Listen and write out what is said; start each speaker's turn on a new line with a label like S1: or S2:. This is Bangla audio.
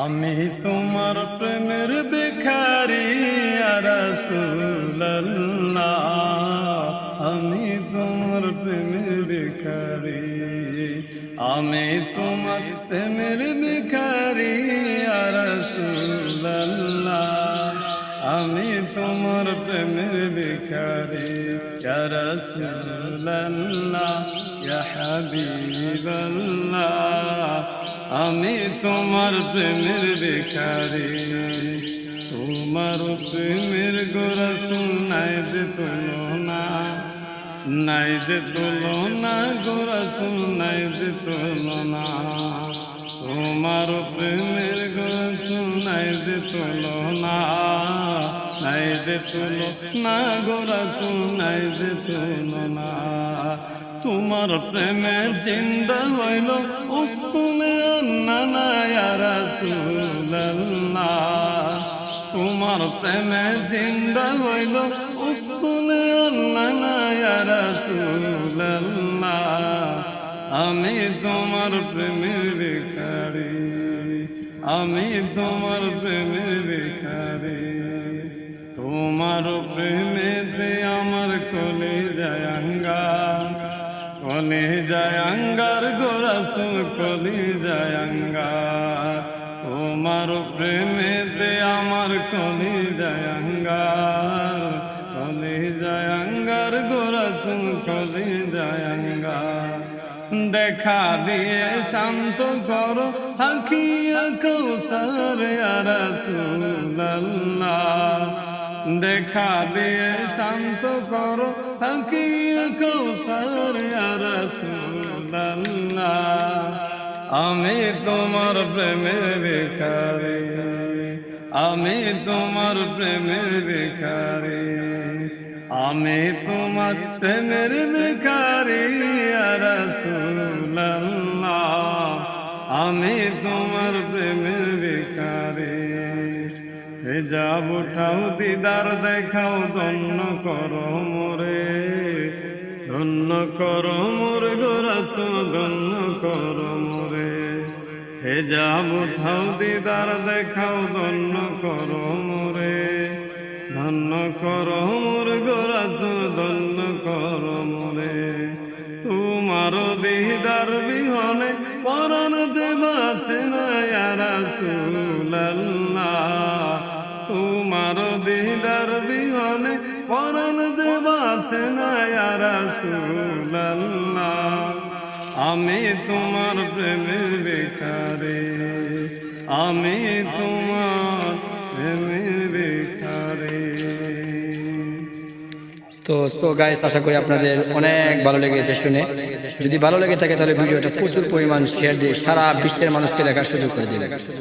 S1: আমি তোমার প্রেমের বেখারি রসুল্লাহ আমি তোমার প্রেমের বেখারি আমি তোমার প্রেমের বেখারি রসুল্লাহ আমি তোমার প্রেমের বেখারি রসুল্লাহ হাবিবাল্লাহ। আমি তোমার প্রেমের বেকারি তোমার প্রেমের গোরা শুনাই যে তুলনা। নাই যে গোরা শুনাই যে তুলনা। তোমার প্রেমের গোরা শুনাই যে তুলনা। নাই যে গোরা শুনাই তুলনা। তোমার প্রেমে জিন্দা হইল উস্তুনে নানায়ারাসুল্লাহ তোমার প্রেমে জিন্দা হইল উস্তুনে নানায়ারাসুল্লাহ আমি তোমার প্রেমের ভিখারি, আমি তোমার প্রেমের ভিখারি। তোমার প্রেমেতে আমার কলে যায়ঙ্গা কলে যায়ঙ্গার গোরাসুল কলে যায়ঙ্গার তোমার প্রেমেতে আমার কলে যায়ঙ্গার কলে যায়ঙ্গার গোরাসুল কলে যায়ঙ্গার দেখা দিয়ে শান্ত করো, হাকিয়া কৌসার রাসূলুল্লাহ দেখা দিয়ে শান্ত করো হাকিয়া কৌসার আমি তোমার প্রেমের বেকারে আমি তোমার প্রেমের বেকারে আমি তোমার প্রেমের বেকারি আমি তোমার প্রেমের বেকারি হেজাব উঠাও দিদার দেখাও ধন্য করো মোরে ধন্য করো মোর গোরাস ধন্য করো মোরে হেজাব উঠাও দিদার দেখাও ধন্য করো মোরে ধন্য কর মোর গোরাজ ধন্য কর মোরে তোমার দিদার বিহনে পরন যে বাসে রাসূলুল্লাহ তোমার পরন যে আমি তোমার প্রেমের বেকারে আমি তোমার প্রেমের বেকারে
S2: তো সো গাইস আশা করি আপনাদের অনেক ভালো লেগেছে শুনে। যদি ভালো লেগে থাকে, তাহলে ভিডিওটা প্রচুর পরিমাণ শেয়ার দিয়ে সারা বিশ্বের মানুষকে দেখার সুযোগ করে দিবেন